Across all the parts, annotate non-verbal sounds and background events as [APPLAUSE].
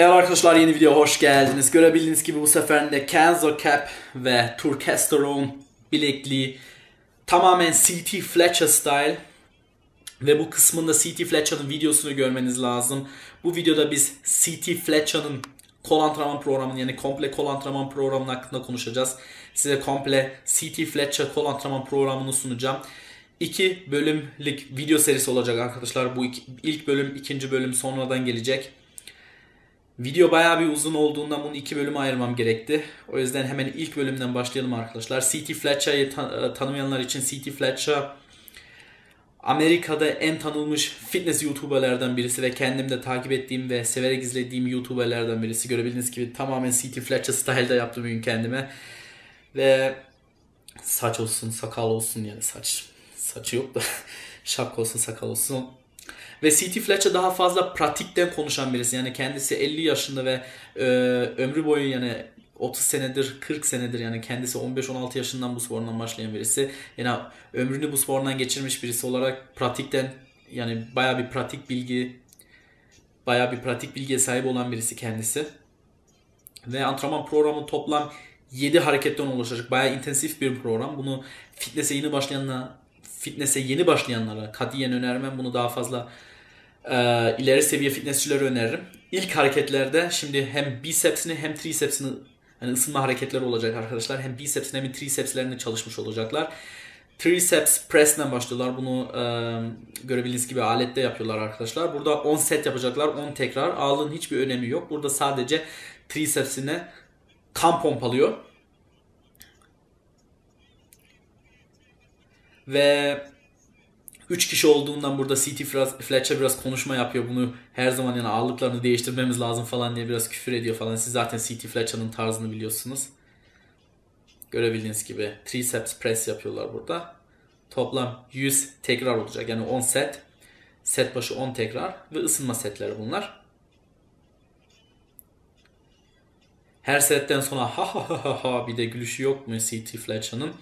Evet arkadaşlar yeni video hoş geldiniz. Görebildiğiniz gibi bu sefer de Kenzo Cap ve Turkesterone bilekliği tamamen CT Fletcher style. Ve bu kısmında CT Fletcher'ın videosunu görmeniz lazım. Bu videoda biz CT Fletcher'ın kol antrenman programının yani komple kol antrenman programının hakkında konuşacağız. Size komple CT Fletcher kol antrenman programını sunacağım. İki bölümlük video serisi olacak arkadaşlar. Bu iki, ilk bölüm, ikinci bölüm sonradan gelecek. Video bayağı bir uzun olduğundan bunu iki bölüme ayırmam gerekti. O yüzden hemen ilk bölümden başlayalım arkadaşlar. C.T. Fletcher'ı tan- tanımayanlar için C.T. Fletcher Amerika'da en tanınmış fitness YouTuber'lardan birisi ve kendim de takip ettiğim ve severek izlediğim YouTuber'lardan birisi. Görebildiğiniz gibi tamamen C.T. Fletcher style'da yaptım bugün kendime. Ve saç olsun, sakal olsun yani saç. Saçı yok da [LAUGHS] şapka olsun, sakal olsun. Ve C.T. Fletcher daha fazla pratikten konuşan birisi. Yani kendisi 50 yaşında ve e, ömrü boyu yani 30 senedir, 40 senedir yani kendisi 15-16 yaşından bu spordan başlayan birisi. Yani ömrünü bu spordan geçirmiş birisi olarak pratikten yani baya bir pratik bilgi baya bir pratik bilgiye sahip olan birisi kendisi. Ve antrenman programı toplam 7 hareketten oluşacak. Baya intensif bir program. Bunu fitness'e yeni başlayanlara fitness'e yeni başlayanlara katiyen önermem. Bunu daha fazla e, ileri seviye fitnessçilere öneririm. İlk hareketlerde şimdi hem bicepsini hem tricepsini yani ısınma hareketleri olacak arkadaşlar. Hem bicepsini hem tricepslerini çalışmış olacaklar. Triceps press'den başlıyorlar. Bunu e, görebildiğiniz gibi alette yapıyorlar arkadaşlar. Burada 10 set yapacaklar. 10 tekrar. Ağırlığın hiçbir önemi yok. Burada sadece tricepsine kan pompalıyor. Ve 3 kişi olduğundan burada CT Fletcher biraz konuşma yapıyor. Bunu her zaman yani ağırlıklarını değiştirmemiz lazım falan diye biraz küfür ediyor falan. Siz zaten CT Fletcher'ın tarzını biliyorsunuz. Görebildiğiniz gibi triceps press yapıyorlar burada. Toplam 100 tekrar olacak. Yani 10 set. Set başı 10 tekrar ve ısınma setleri bunlar. Her setten sonra ha ha ha ha bir de gülüşü yok mu CT Fletcher'ın?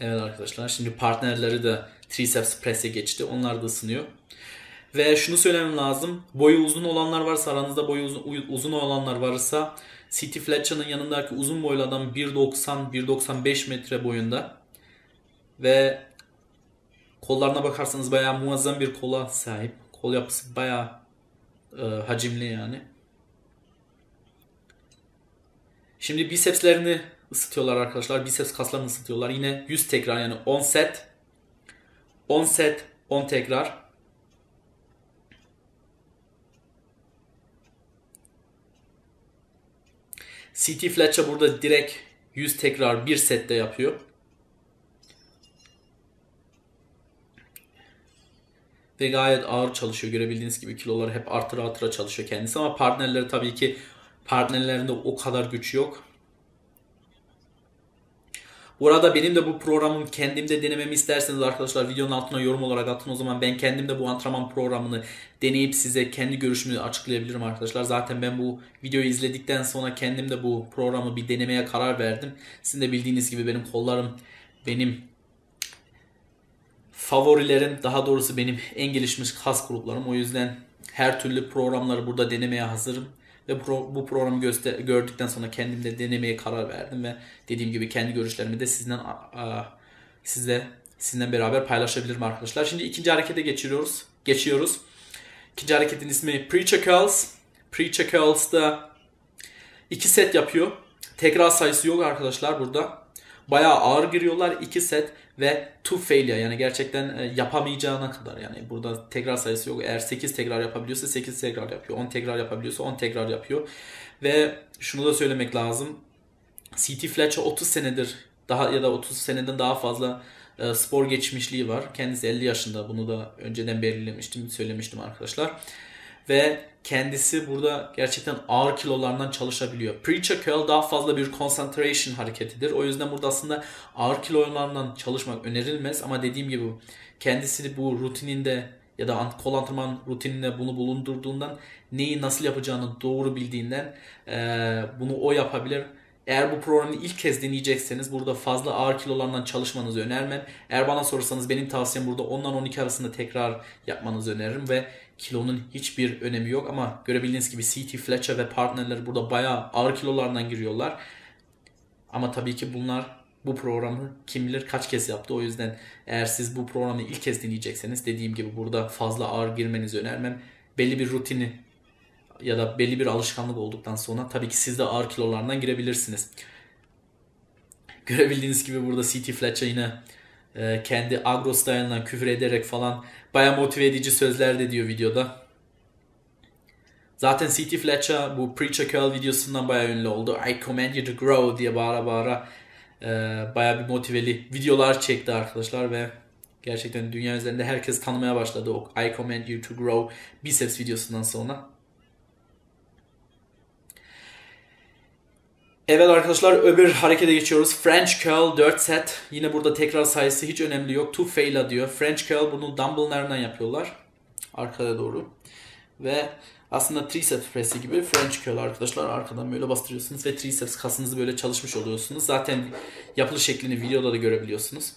Evet arkadaşlar şimdi partnerleri de triceps press'e geçti. Onlar da ısınıyor. Ve şunu söylemem lazım. Boyu uzun olanlar varsa aranızda boyu uzun, uzun olanlar varsa CT Fletcher'ın yanındaki uzun boylu adam 1.90-1.95 metre boyunda. Ve kollarına bakarsanız bayağı muazzam bir kola sahip. Kol yapısı bayağı e, hacimli yani. Şimdi bicepslerini ısıtıyorlar arkadaşlar. Biceps kaslarını ısıtıyorlar. Yine 100 tekrar yani 10 set. 10 set, 10 tekrar. CT Fletcher burada direkt 100 tekrar bir sette yapıyor. Ve gayet ağır çalışıyor. Görebildiğiniz gibi kiloları hep artıra artıra çalışıyor kendisi. Ama partnerleri tabii ki partnerlerinde o kadar güç yok. Burada benim de bu programın kendimde denememi isterseniz arkadaşlar videonun altına yorum olarak atın o zaman ben kendim de bu antrenman programını deneyip size kendi görüşümü açıklayabilirim arkadaşlar. Zaten ben bu videoyu izledikten sonra kendim de bu programı bir denemeye karar verdim. Sizin de bildiğiniz gibi benim kollarım benim favorilerim daha doğrusu benim en gelişmiş kas gruplarım. O yüzden her türlü programları burada denemeye hazırım. Ve pro, bu programı göster, gördükten sonra kendim de denemeye karar verdim ve dediğim gibi kendi görüşlerimi de sizden a, sizle sizinle beraber paylaşabilirim arkadaşlar. Şimdi ikinci harekete geçiyoruz. Geçiyoruz. İkinci hareketin ismi Preacher Curls. Preacher Curls'da iki set yapıyor. Tekrar sayısı yok arkadaşlar burada. Bayağı ağır giriyorlar. iki set ve to failure yani gerçekten e, yapamayacağına kadar yani burada tekrar sayısı yok. Eğer 8 tekrar yapabiliyorsa 8 tekrar yapıyor. 10 tekrar yapabiliyorsa 10 tekrar yapıyor. Ve şunu da söylemek lazım. CT Fletcher 30 senedir daha ya da 30 seneden daha fazla e, spor geçmişliği var. Kendisi 50 yaşında. Bunu da önceden belirlemiştim, söylemiştim arkadaşlar. Ve kendisi burada gerçekten ağır kilolardan çalışabiliyor. Preacher curl daha fazla bir concentration hareketidir. O yüzden burada aslında ağır kilolardan çalışmak önerilmez ama dediğim gibi kendisini bu rutininde ya da kol antrenman rutininde bunu bulundurduğundan neyi nasıl yapacağını doğru bildiğinden bunu o yapabilir. Eğer bu programı ilk kez deneyecekseniz burada fazla ağır kilolardan çalışmanızı önermem. Eğer bana sorarsanız benim tavsiyem burada 10'dan 12 arasında tekrar yapmanızı öneririm ve kilonun hiçbir önemi yok ama görebildiğiniz gibi CT Fletcher ve partnerleri burada bayağı ağır kilolardan giriyorlar. Ama tabii ki bunlar bu programı kim bilir kaç kez yaptı. O yüzden eğer siz bu programı ilk kez deneyecekseniz dediğim gibi burada fazla ağır girmenizi önermem. Belli bir rutini ya da belli bir alışkanlık olduktan sonra tabii ki siz de ağır kilolardan girebilirsiniz. Görebildiğiniz gibi burada CT Fletcher yine e, kendi agro style'ından küfür ederek falan baya motive edici sözler de diyor videoda. Zaten CT Fletcher bu Preacher Curl videosundan baya ünlü oldu. I command you to grow diye bağıra bağıra e, baya bir motiveli videolar çekti arkadaşlar ve gerçekten dünya üzerinde herkes tanımaya başladı o I command you to grow biceps videosundan sonra. Evet arkadaşlar öbür harekete geçiyoruz. French curl 4 set. Yine burada tekrar sayısı hiç önemli yok. To fail'a diyor. French curl bunu dumbbell'larından yapıyorlar. Arkaya doğru. Ve aslında triceps presi gibi French curl arkadaşlar. Arkadan böyle bastırıyorsunuz ve triceps kasınızı böyle çalışmış oluyorsunuz. Zaten yapılış şeklini videoda da görebiliyorsunuz.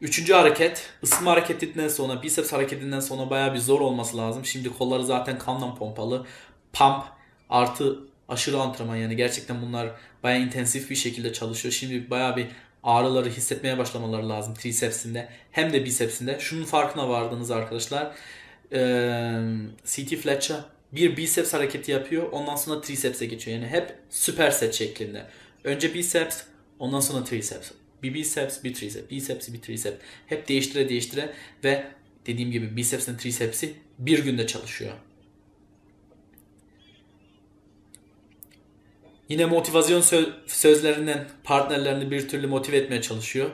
Üçüncü hareket ısınma hareketinden sonra biceps hareketinden sonra baya bir zor olması lazım. Şimdi kolları zaten kanla pompalı. Pump artı aşırı antrenman yani gerçekten bunlar baya intensif bir şekilde çalışıyor. Şimdi baya bir ağrıları hissetmeye başlamaları lazım tricepsinde hem de bicepsinde. Şunun farkına vardınız arkadaşlar. Ee, CT Fletcher bir biceps hareketi yapıyor ondan sonra triceps'e geçiyor. Yani hep süper set şeklinde. Önce biceps ondan sonra triceps. Bir biceps bir triceps. Biceps bir triceps. Hep değiştire değiştire ve dediğim gibi biceps'in triceps'i bir günde çalışıyor. Yine motivasyon sözlerinden partnerlerini bir türlü motive etmeye çalışıyor.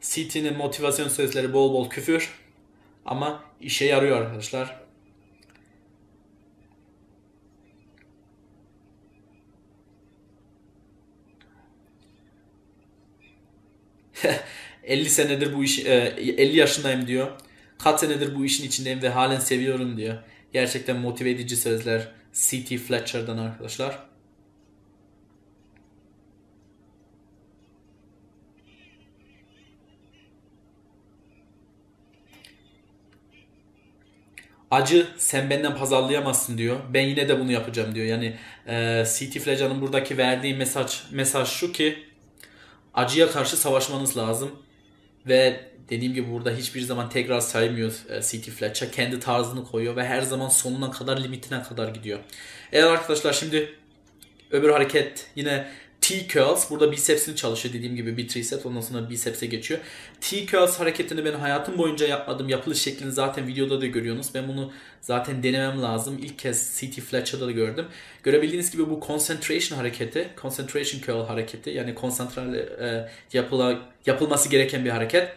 CT'nin motivasyon sözleri bol bol küfür ama işe yarıyor arkadaşlar. [LAUGHS] ...50 senedir bu iş... ...50 yaşındayım diyor. Kaç senedir bu işin içindeyim ve halen seviyorum diyor. Gerçekten motive edici sözler C.T. Fletcher'dan arkadaşlar. 'Acı sen benden pazarlayamazsın diyor. Ben yine de bunu yapacağım diyor. Yani e, CT Flecan'ın buradaki verdiği mesaj mesaj şu ki acıya karşı savaşmanız lazım. Ve dediğim gibi burada hiçbir zaman tekrar saymıyor e, CT Fletcher. Kendi tarzını koyuyor ve her zaman sonuna kadar limitine kadar gidiyor. Evet arkadaşlar şimdi öbür hareket yine T-curls. Burada bicepsini çalışıyor dediğim gibi bir triceps ondan sonra biceps'e geçiyor. T-curls hareketini ben hayatım boyunca yapmadım. Yapılış şeklini zaten videoda da görüyorsunuz. Ben bunu zaten denemem lazım. İlk kez CT Fletcher'da da gördüm. Görebildiğiniz gibi bu concentration hareketi, concentration curl hareketi yani konsantre e, yapıla, yapılması gereken bir hareket.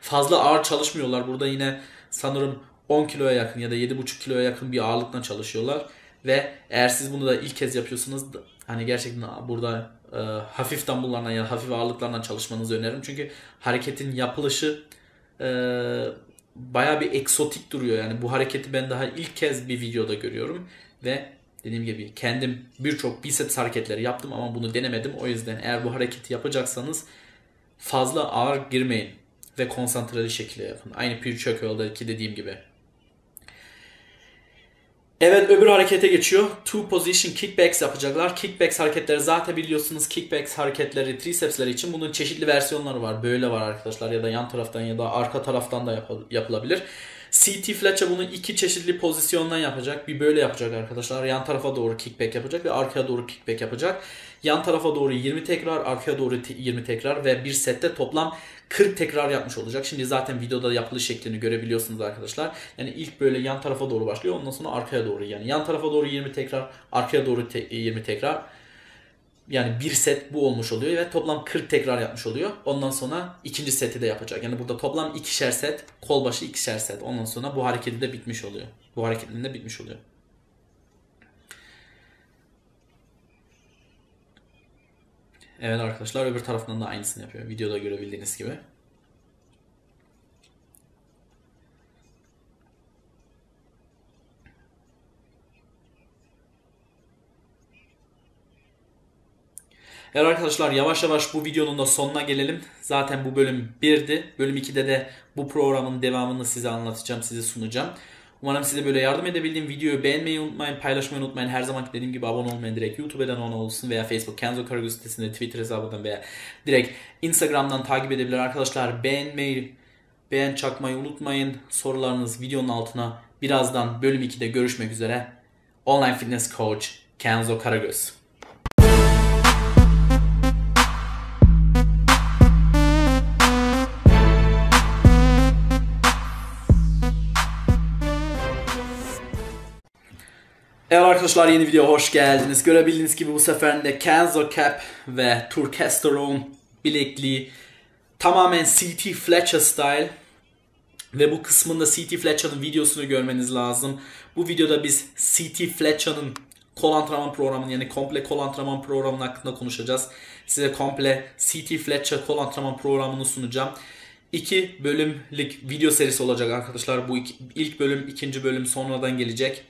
Fazla ağır çalışmıyorlar. Burada yine sanırım 10 kiloya yakın ya da 7,5 kiloya yakın bir ağırlıkla çalışıyorlar. Ve eğer siz bunu da ilk kez yapıyorsunuz hani gerçekten burada e, hafif dumbbell'larla ya hafif ağırlıklarla çalışmanızı öneririm. Çünkü hareketin yapılışı e, baya bir eksotik duruyor. Yani bu hareketi ben daha ilk kez bir videoda görüyorum ve dediğim gibi kendim birçok biceps hareketleri yaptım ama bunu denemedim. O yüzden eğer bu hareketi yapacaksanız fazla ağır girmeyin ve konsantreli şekilde yapın. Aynı Pure Chokeholder'daki dediğim gibi. Evet öbür harekete geçiyor. Two position kickbacks yapacaklar. Kickbacks hareketleri zaten biliyorsunuz kickbacks hareketleri tricepsleri için bunun çeşitli versiyonları var. Böyle var arkadaşlar ya da yan taraftan ya da arka taraftan da yap- yapılabilir. CT Fletcher bunu iki çeşitli pozisyondan yapacak. Bir böyle yapacak arkadaşlar. Yan tarafa doğru kickback yapacak ve arkaya doğru kickback yapacak. Yan tarafa doğru 20 tekrar, arkaya doğru 20 tekrar ve bir sette toplam 40 tekrar yapmış olacak. Şimdi zaten videoda yapılış şeklini görebiliyorsunuz arkadaşlar. Yani ilk böyle yan tarafa doğru başlıyor. Ondan sonra arkaya doğru yani yan tarafa doğru 20 tekrar, arkaya doğru te- 20 tekrar. Yani bir set bu olmuş oluyor ve toplam 40 tekrar yapmış oluyor. Ondan sonra ikinci seti de yapacak. Yani burada toplam ikişer set, kol başı ikişer set. Ondan sonra bu hareketi de bitmiş oluyor. Bu hareketin de bitmiş oluyor. Evet arkadaşlar öbür taraftan da aynısını yapıyor. Videoda görebildiğiniz gibi. Evet arkadaşlar yavaş yavaş bu videonun da sonuna gelelim. Zaten bu bölüm 1'di. Bölüm 2'de de bu programın devamını size anlatacağım, size sunacağım. Umarım size böyle yardım edebildiğim videoyu beğenmeyi unutmayın, paylaşmayı unutmayın. Her zaman dediğim gibi abone olmayın. Direkt YouTube'dan abone olsun veya Facebook Kenzo Karagöz sitesinde Twitter hesabından veya direkt Instagram'dan takip edebilir arkadaşlar. Beğenmeyi, beğen çakmayı unutmayın. Sorularınız videonun altına birazdan bölüm 2'de görüşmek üzere. Online Fitness Coach Kenzo Karagöz. Arkadaşlar yeni videoya hoş geldiniz. Görebildiğiniz gibi bu sefer de Kenzo Cap ve Turkesterone bilekliği tamamen CT Fletcher style. Ve bu kısmında CT Fletcher'ın videosunu görmeniz lazım. Bu videoda biz CT Fletcher'ın kol antrenman programının yani komple kol antrenman programının hakkında konuşacağız. Size komple CT Fletcher kol antrenman programını sunacağım. İki bölümlük video serisi olacak arkadaşlar. Bu iki, ilk bölüm, ikinci bölüm sonradan gelecek.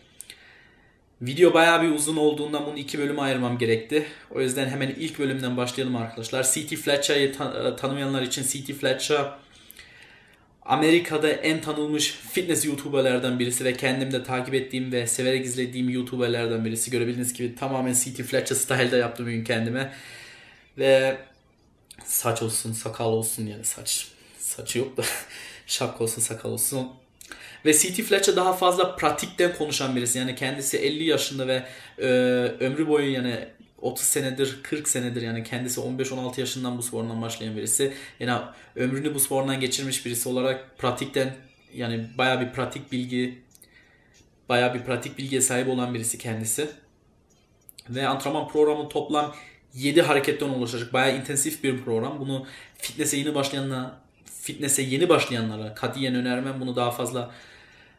Video bayağı bir uzun olduğundan bunu iki bölüme ayırmam gerekti. O yüzden hemen ilk bölümden başlayalım arkadaşlar. C.T. Fletcher'ı tan- tanımayanlar için C.T. Fletcher Amerika'da en tanınmış fitness YouTuber'lardan birisi ve kendim de takip ettiğim ve severek izlediğim YouTuber'lardan birisi. Görebildiğiniz gibi tamamen C.T. Fletcher style'da yaptım bugün kendime. Ve saç olsun, sakal olsun yani saç. Saçı yok da [LAUGHS] şapka olsun, sakal olsun. Ve C.T. Fletcher daha fazla pratikten konuşan birisi. Yani kendisi 50 yaşında ve e, ömrü boyu yani 30 senedir, 40 senedir yani kendisi 15-16 yaşından bu spordan başlayan birisi. Yani ömrünü bu spordan geçirmiş birisi olarak pratikten yani baya bir pratik bilgi baya bir pratik bilgiye sahip olan birisi kendisi. Ve antrenman programı toplam 7 hareketten oluşacak. Baya intensif bir program. Bunu fitness'e yeni başlayanlara fitness'e yeni başlayanlara katiyen önermem. Bunu daha fazla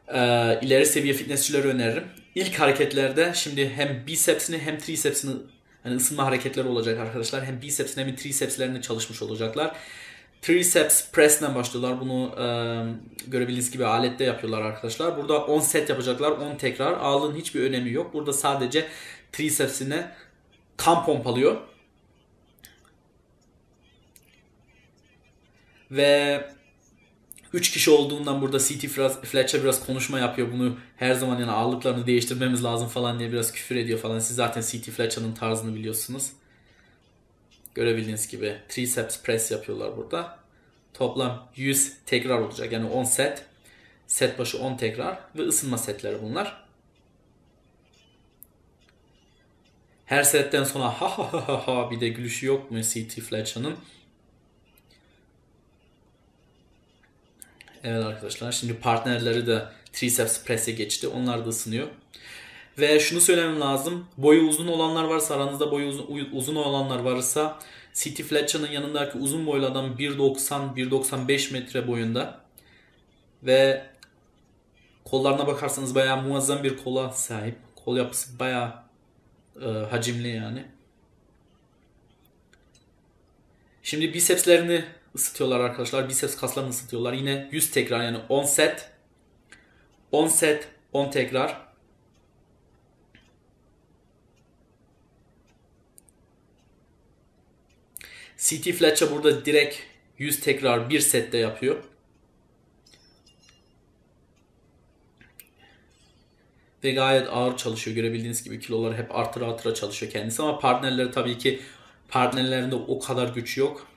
e, ileri seviye fitnessçilere öneririm. İlk hareketlerde şimdi hem bicepsini hem tricepsini hani ısınma hareketleri olacak arkadaşlar. Hem bicepsini hem tricepslerini çalışmış olacaklar. Triceps press'le başlıyorlar. Bunu e, görebildiğiniz gibi alette yapıyorlar arkadaşlar. Burada 10 set yapacaklar. 10 tekrar. Ağırlığın hiçbir önemi yok. Burada sadece tricepsine kan pompalıyor. Ve 3 kişi olduğundan burada CT Fletcher biraz konuşma yapıyor. Bunu her zaman yani ağırlıklarını değiştirmemiz lazım falan diye biraz küfür ediyor falan. Siz zaten CT Fletcher'ın tarzını biliyorsunuz. Görebildiğiniz gibi triceps press yapıyorlar burada. Toplam 100 tekrar olacak. Yani 10 set. Set başı 10 tekrar ve ısınma setleri bunlar. Her setten sonra ha ha ha ha bir de gülüşü yok mu CT Fletcher'ın? Evet arkadaşlar şimdi partnerleri de triceps press'e geçti. Onlar da ısınıyor. Ve şunu söylemem lazım. Boyu uzun olanlar varsa aranızda boyu uzun, uzun olanlar varsa CT Fletcher'ın yanındaki uzun boylu adam 1.90-1.95 metre boyunda. Ve kollarına bakarsanız bayağı muazzam bir kola sahip. Kol yapısı bayağı e, hacimli yani. Şimdi bicepslerini ısıtıyorlar arkadaşlar. Biceps kaslarını ısıtıyorlar. Yine 100 tekrar yani 10 set. 10 set 10 tekrar. CT Fletcher burada direkt 100 tekrar bir sette yapıyor. Ve gayet ağır çalışıyor. Görebildiğiniz gibi kiloları hep artıra artıra çalışıyor kendisi. Ama partnerleri tabii ki partnerlerinde o kadar güç yok.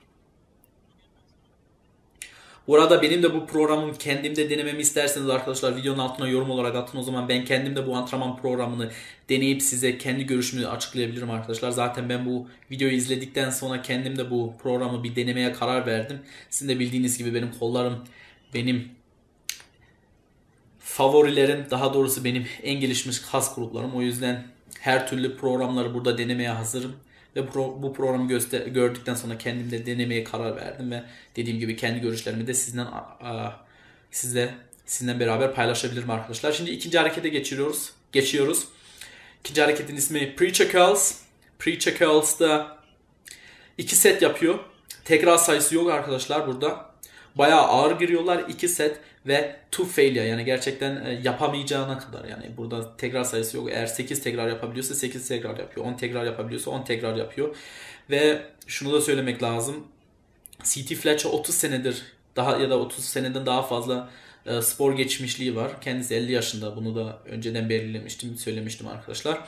Bu arada benim de bu programın kendimde denememi isterseniz arkadaşlar videonun altına yorum olarak atın. O zaman ben kendim de bu antrenman programını deneyip size kendi görüşümü açıklayabilirim arkadaşlar. Zaten ben bu videoyu izledikten sonra kendim de bu programı bir denemeye karar verdim. Sizin de bildiğiniz gibi benim kollarım benim favorilerim daha doğrusu benim en gelişmiş kas gruplarım. O yüzden her türlü programları burada denemeye hazırım. Ve pro, bu programı göster, gördükten sonra kendim de denemeye karar verdim ve dediğim gibi kendi görüşlerimi de sizden sizle sizinle beraber paylaşabilirim arkadaşlar. Şimdi ikinci harekete geçiyoruz. Geçiyoruz. İkinci hareketin ismi Preacher Curls. Preacher Curls'da iki set yapıyor. Tekrar sayısı yok arkadaşlar burada. Bayağı ağır giriyorlar. iki set ve to failure yani gerçekten e, yapamayacağına kadar yani burada tekrar sayısı yok. Eğer 8 tekrar yapabiliyorsa 8 tekrar yapıyor. 10 tekrar yapabiliyorsa 10 tekrar yapıyor. Ve şunu da söylemek lazım. CT Fletcher 30 senedir daha ya da 30 seneden daha fazla e, spor geçmişliği var. Kendisi 50 yaşında. Bunu da önceden belirlemiştim, söylemiştim arkadaşlar.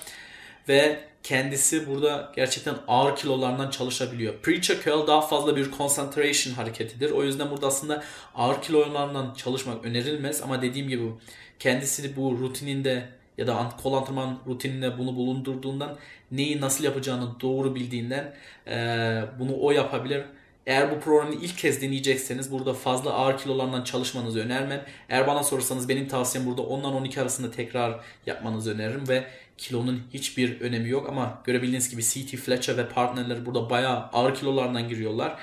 Ve kendisi burada gerçekten ağır kilolardan çalışabiliyor. Preacher curl daha fazla bir concentration hareketidir. O yüzden burada aslında ağır kilolardan çalışmak önerilmez ama dediğim gibi kendisi bu rutininde ya da kol antrenman rutininde bunu bulundurduğundan neyi nasıl yapacağını doğru bildiğinden bunu o yapabilir. Eğer bu programı ilk kez deneyecekseniz burada fazla ağır kilolardan çalışmanızı önermem. Eğer bana sorarsanız benim tavsiyem burada 10'dan 12 arasında tekrar yapmanızı öneririm ve kilonun hiçbir önemi yok ama görebildiğiniz gibi CT Fletcher ve partnerleri burada bayağı ağır kilolardan giriyorlar.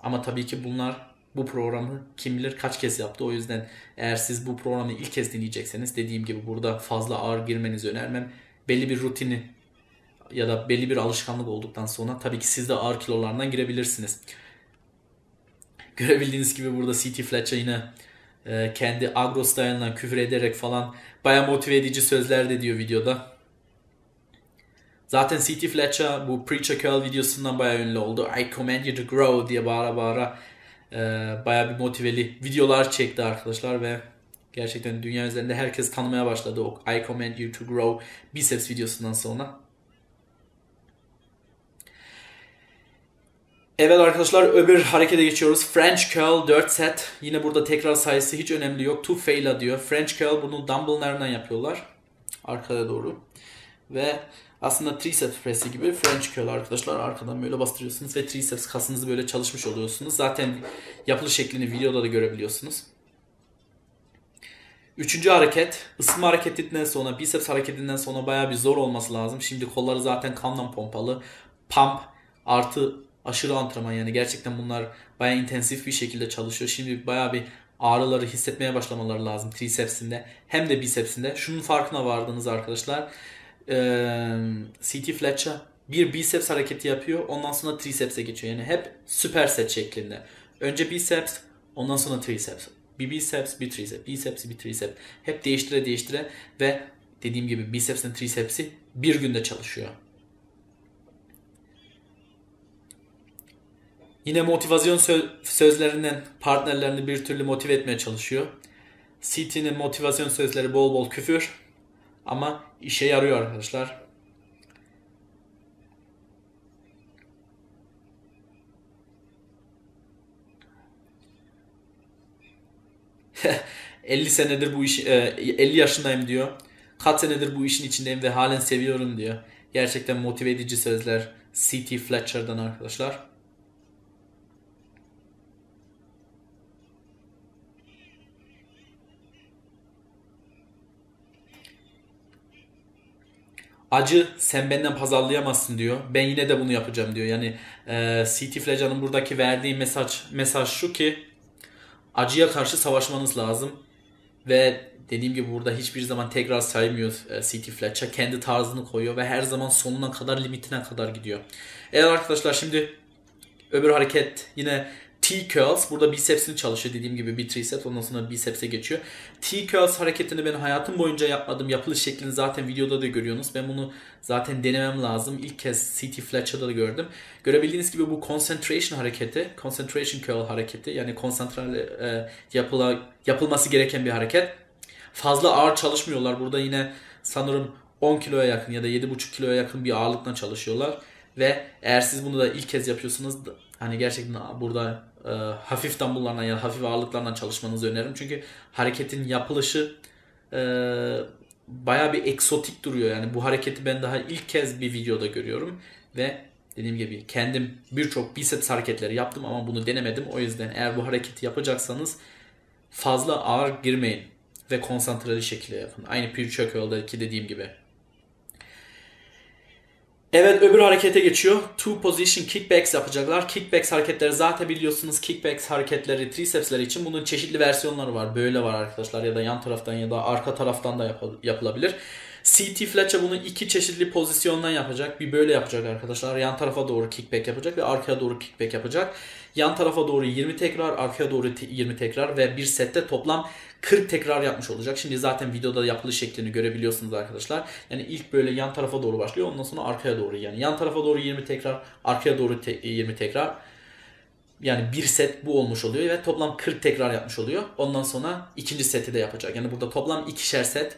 Ama tabii ki bunlar bu programı kim bilir kaç kez yaptı. O yüzden eğer siz bu programı ilk kez dinleyecekseniz dediğim gibi burada fazla ağır girmenizi önermem. Belli bir rutini ya da belli bir alışkanlık olduktan sonra tabii ki siz de ağır kilolardan girebilirsiniz. Görebildiğiniz gibi burada CT Fletcher yine e, kendi agro style'ından küfür ederek falan baya motive edici sözler de diyor videoda. Zaten CT Fletcher bu Preacher Curl videosundan baya ünlü oldu. I command you to grow diye bağıra bağıra e, baya bir motiveli videolar çekti arkadaşlar ve gerçekten dünya üzerinde herkes tanımaya başladı o I command you to grow biceps videosundan sonra. Evet arkadaşlar öbür harekete geçiyoruz. French curl 4 set. Yine burada tekrar sayısı hiç önemli yok. To fail diyor. French curl bunu dumbbell'larından yapıyorlar. Arkada doğru. Ve aslında triceps presi gibi French curl arkadaşlar. Arkadan böyle bastırıyorsunuz ve triceps kasınızı böyle çalışmış oluyorsunuz. Zaten yapılış şeklini videoda da görebiliyorsunuz. Üçüncü hareket ısınma hareketinden sonra biceps hareketinden sonra baya bir zor olması lazım. Şimdi kolları zaten kanla pompalı. Pump artı aşırı antrenman yani gerçekten bunlar baya intensif bir şekilde çalışıyor. Şimdi baya bir ağrıları hissetmeye başlamaları lazım tricepsinde hem de bicepsinde. Şunun farkına vardınız arkadaşlar. Ee, CT Fletcher bir biceps hareketi yapıyor ondan sonra triceps'e geçiyor. Yani hep süper set şeklinde. Önce biceps ondan sonra triceps. Bir biceps bir triceps. Biceps bir triceps. Hep değiştire değiştire ve dediğim gibi biceps'in triceps'i bir günde çalışıyor. Yine motivasyon sözlerinden partnerlerini bir türlü motive etmeye çalışıyor. CT'nin motivasyon sözleri bol bol küfür ama işe yarıyor arkadaşlar. [LAUGHS] ...50 senedir bu iş... ...50 yaşındayım diyor. Kaç senedir bu işin içindeyim ve halen seviyorum diyor. Gerçekten motive edici sözler C.T. Fletcher'dan arkadaşlar. Acı sen benden pazarlayamazsın diyor. Ben yine de bunu yapacağım diyor. Yani e, CT Flecan'ın buradaki verdiği mesaj mesaj şu ki acıya karşı savaşmanız lazım. Ve dediğim gibi burada hiçbir zaman tekrar saymıyor e, CT Fletcher. Kendi tarzını koyuyor ve her zaman sonuna kadar limitine kadar gidiyor. Evet arkadaşlar şimdi öbür hareket yine T-curls burada bicepsini çalışıyor dediğim gibi bir triceps ondan sonra biceps'e geçiyor. T-curls hareketini ben hayatım boyunca yapmadım. Yapılış şeklini zaten videoda da görüyorsunuz. Ben bunu zaten denemem lazım. İlk kez CT Fletcher'da da gördüm. Görebildiğiniz gibi bu concentration hareketi, concentration curl hareketi yani konsantre e, yapıla, yapılması gereken bir hareket. Fazla ağır çalışmıyorlar. Burada yine sanırım 10 kiloya yakın ya da 7,5 kiloya yakın bir ağırlıkla çalışıyorlar. Ve eğer siz bunu da ilk kez yapıyorsunuz hani gerçekten burada e, hafif dumbbell'larla ya hafif ağırlıklarla çalışmanızı öneririm. Çünkü hareketin yapılışı e, baya bir eksotik duruyor. Yani bu hareketi ben daha ilk kez bir videoda görüyorum ve dediğim gibi kendim birçok biceps hareketleri yaptım ama bunu denemedim. O yüzden eğer bu hareketi yapacaksanız fazla ağır girmeyin ve konsantreli şekilde yapın. Aynı Pure Chokeholder'daki dediğim gibi. Evet öbür harekete geçiyor. Two position kickbacks yapacaklar. Kickbacks hareketleri zaten biliyorsunuz kickbacks hareketleri tricepsleri için bunun çeşitli versiyonları var. Böyle var arkadaşlar ya da yan taraftan ya da arka taraftan da yap- yapılabilir. CT Fletcher bunu iki çeşitli pozisyondan yapacak. Bir böyle yapacak arkadaşlar. Yan tarafa doğru kickback yapacak ve arkaya doğru kickback yapacak. Yan tarafa doğru 20 tekrar, arkaya doğru 20 tekrar ve bir sette toplam 40 tekrar yapmış olacak. Şimdi zaten videoda yapılış şeklini görebiliyorsunuz arkadaşlar. Yani ilk böyle yan tarafa doğru başlıyor. Ondan sonra arkaya doğru yani yan tarafa doğru 20 tekrar, arkaya doğru 20 tekrar. Yani bir set bu olmuş oluyor ve toplam 40 tekrar yapmış oluyor. Ondan sonra ikinci seti de yapacak. Yani burada toplam ikişer set